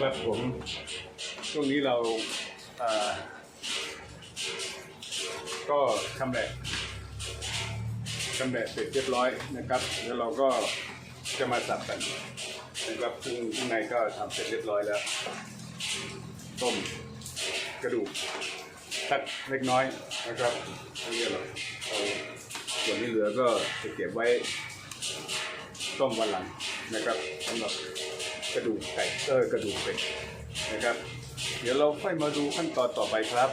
ครับผมช่วงนี้เราอ่าก็ทำแหละทำแหละเสร็จเรียบร้อยนะครับ แล้วเราก็จะมาสับกันนะครับซึ่งข้างในก็ทำเสร็จเรียบร้อยแล้ว ต้มกระดูกตัดเล็กน้อยนะครับไม่เหรอกเอาส่วนที่เหลือก็จะเก็บไว้ต้มวันหลังนะครับสำหรับ ระดูกไก่เออกระดูกเป็ดนะครับ เดี๋ยวเราค่อยมาดูขั้นตอนต่อไปครับ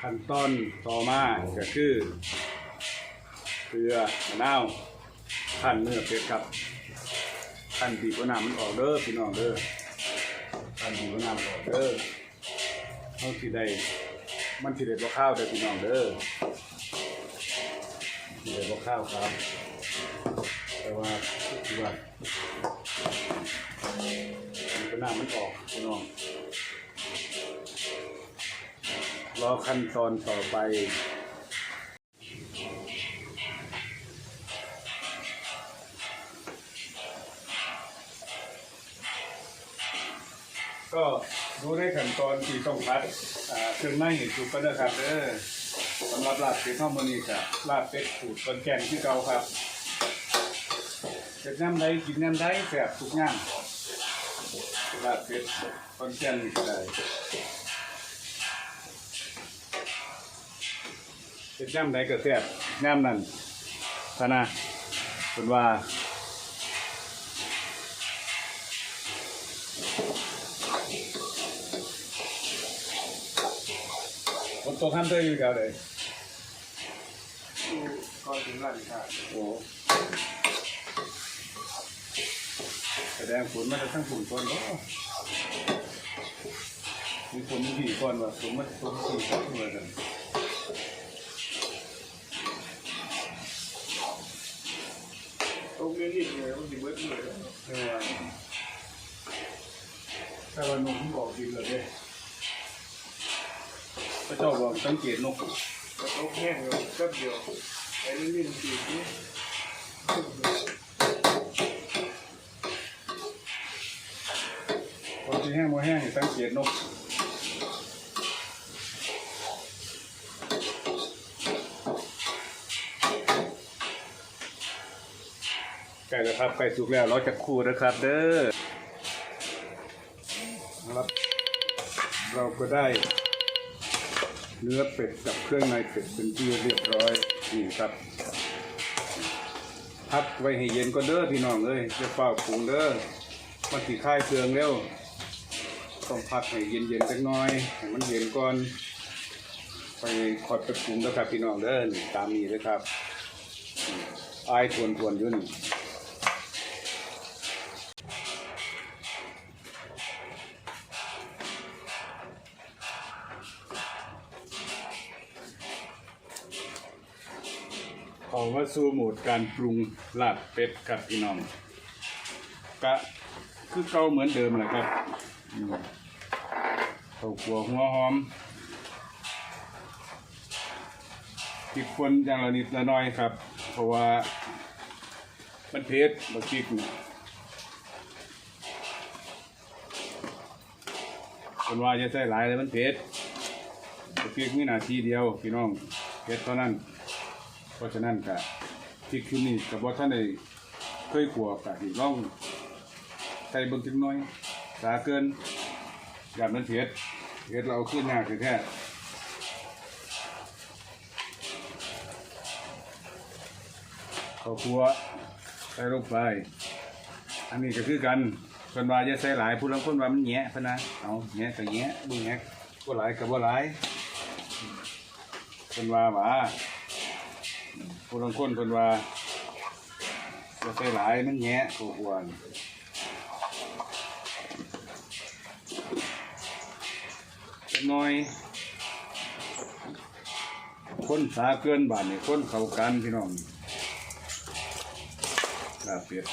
ขั้นตอนต่อมาก็คือเกลือมะนาวขั้นเนื้อเป็ดครับขั้นบีบมะนาวมันออกเด้อพี่น้องเด้อขั้นบีบมะนาวออกเด้อเขาสิได้มันสิได้บ่ข้าวเด้อพี่น้องเด้อ เดี๋ยวก็ข้าวครับ แต่ว่าคือว่ามันก็น้ำมันออกพี่น้องรอขั้นตอนต่อไปก็ดูได้ขั้นตอนที่ต้องพัดเครื่องในสุกก็ได้ครับเด้อ สำหรับลาบเป็ดข้าวมันนี่ครับลาบเป็ดขูดต้นแกงที่เก่าครับเจ็ดน้ำใดกินน้ำใดแสบทุกอย่างลาบเป็ดต้นแกงนี่ก็ได้เจ็ดน้ำใดก็แสบน้ำนั่นพะนะเป็นว่า คนโตข้ามเตยอยู่แถวไหนก่อนถึงร้านค้าโอ้แสดงฝนมาจากทั้งฝุ่นก่อนเนาะมีฝนมีผีก่อนว่ะฝนมาฝนผีก่อนเหมือนกันตรงนี้นี่เลยมันสิเบิดเลยเออถ้าวันนกที่บอกดินเลยเด้พ ระเจ้าบอกสังเกตนกก็ตกแห้งเลยแป๊บเดียวไอ้นี่นี่สีนี่คนที่แห้งมาแห้งสังเกตนกไก่แล้วครับไก่สุกแล้วเราจะคู่นะครับเด้อครับเราก็ได้ เนื้อเป็ดกับเครื่องในเป็ดเป็นที่เรียบร้อยนี่ครับพักไว้ให้เย็นก็เด้อพี่น้องเอ้ยจะเฝ้าปรุงเด้อมันสีค่ายเครื่องเร็วต้องพักให้เย็นๆสักหน่อยให้มันเย็นก่อนไปขอดไปปรุงแล้วครับพี่น้องเด้อตามนี้เลยครับนี่อายทวนทวนๆอยู่นี่ สู่โหมดการปรุงลาบเป็ดครับพี่น้องกะคือเก่าเหมือนเดิมแหละครับอืมข้าวคั่วหัวหอมพริกป่นอย่างละนิดละน้อยครับ เพราะว่ามันเผ็ดบะพริกคนว่าจะใส่หลายเลยมันเผ็ดบะพริกมีหน้าที่เดียวพี่น้องเผ็ดเท่านั้น เพราะฉะนั้นก็ พริกคือนี่กับว่าท่านได้เคยขัวกะที่ลองใส่เบิ่งจักหน้อย สาเกินอย่างมันเผ็ดเผ็ดเราขึ้นหน้าแท้ๆข้าวคั่วใส่ลงไป อันนี้ก็คือกันคนว่าจะใส่หลายผู้ลางคนว่ามันแหยะพะนะเอาแหยะก็แหยะบ่แหยะบ่หลายก็บ่หลายคนว่าว่า ผู้ลางคนคนว่าจะใส่หลายมันแหยะข้าวคั่วนี่จักหน่อย คนสาเกินบาทนี่คนเข้ากันพี่น้องลาเป็ด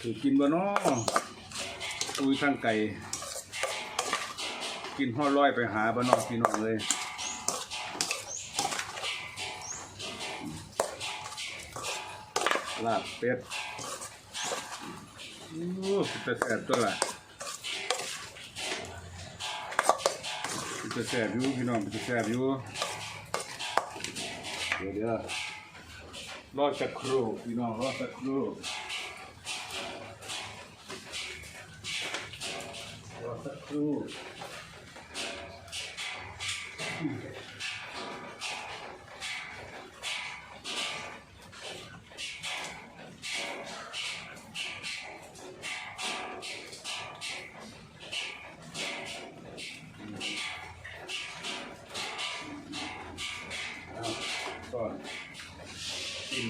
ถือกินบ่นาะอุ้ยทั้งไก่ กินห่อร้อยไปหาบ่เนอพี่น้องเลย ลาบเป็ดโอ้จะแสบตัวละจะแสบอยู่พี่น้องจะแสบอยู่เดี๋ยวเดี๋ยวรอสักครู่พี่น้องรอสักครู่รอสักครู่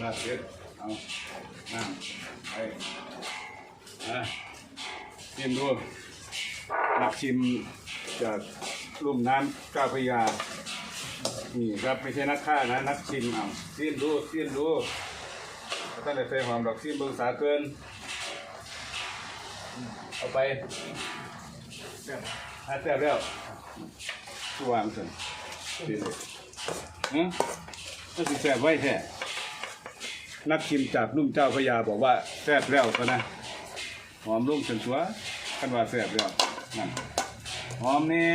กินมาเสร็จเอานั่งไปอะชิมดูนักชิมจากลุ่มน้ำเจ้าพระยา นี่ครับไม่ใช่นักฆ่านะ นักชิมเอาชิมดูชิมดูท่านได้ใส่หอมดอกชิมเบิ่งสาเกิน เอาไปหาแซ่บแล้วตัววางสิดีเลยอืมก็สิแซ่บไว้แท้ นักชิมจากลุ่มเจ้าพระยาบอกว่าแซ่บแล้วก็นะหอมลุ่มสันตัวคันว่าแซ่บแล้วนั่นหอมนี่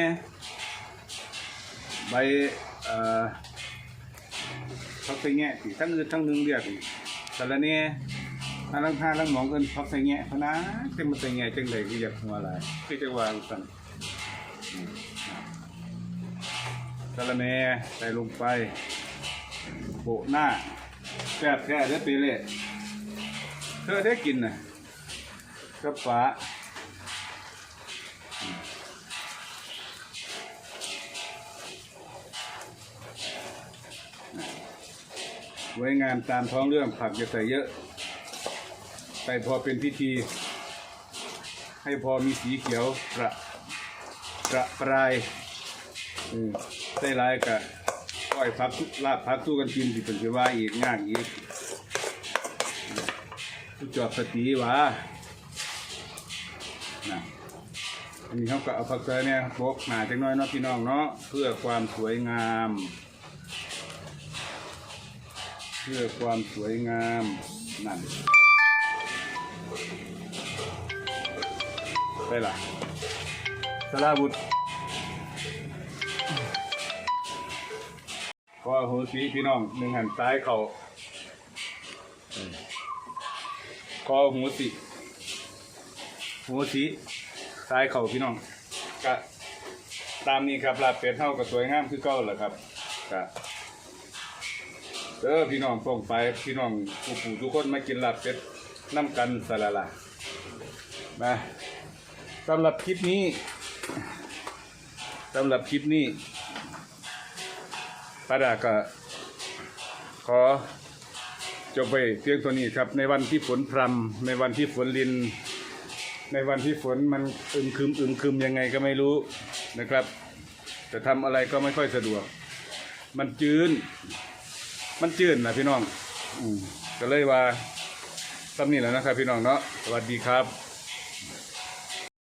ใบเอ่อพักใส่แงะที่ทั้งอื่นทั้งหนึงเรียกสารเน่อันลังท่าลังหมองเอินพักใส่แงะพนะเต็มมาใส่แงะจังไดก็อยากหัวหลายคือจะวางสันอืมสารเน่ใส่ลงไปโปะหน้า แซ่บแท้เด้อปีเล่เธอได้กินนะกับฟ้าไว้งานตามท้องเรื่องผักจะใส่เยอะ ใส่พอเป็นพิธี ให้พอมีสีเขียวประประปรายอืมใส่ลายกะ ก้อยพักลาบพักสู้กันกินสิเป็นสิว่าอีกง่านอีกผู้จอบสติวะนะอันนี้เขาก็เอาผักเตยเนี่ยบกหนาจังน้อยเนาะพี่น้องเนาะเพื่อความสวยงาม เพื่อความสวยงามนั่นไปละสลาบุตร อโหสีพี่น้องหนึ่งหันซ้ายเขาขอหูสิหูสีซ้ายเขาพี่น้องก็ตามนี้ครับลาบเป็ดเท่ากับสวยงามคือเก้าแหละครับก็เด้อพี่น้องป้องไปพี่น้องผู้ผู้ทุกคนมากินลาบเป็ดน้ำกันสละละมาสำหรับคลิปนี้สำหรับคลิปนี้ ป้าดาก็ขอจบไปเพียงตัวนี้ครับ ในวันที่ฝนพรำในวันที่ฝนลิน ในวันที่ฝนมันอึมครึมอึมครึมยังไงก็ไม่รู้นะครับจะทำอะไรก็ไม่ค่อยสะดวก มันจืนมันจืนนะพี่น้อง อืมก็เลยว่าตำนี้แล้วนะครับพี่น้องเนาะสวัสดีครับ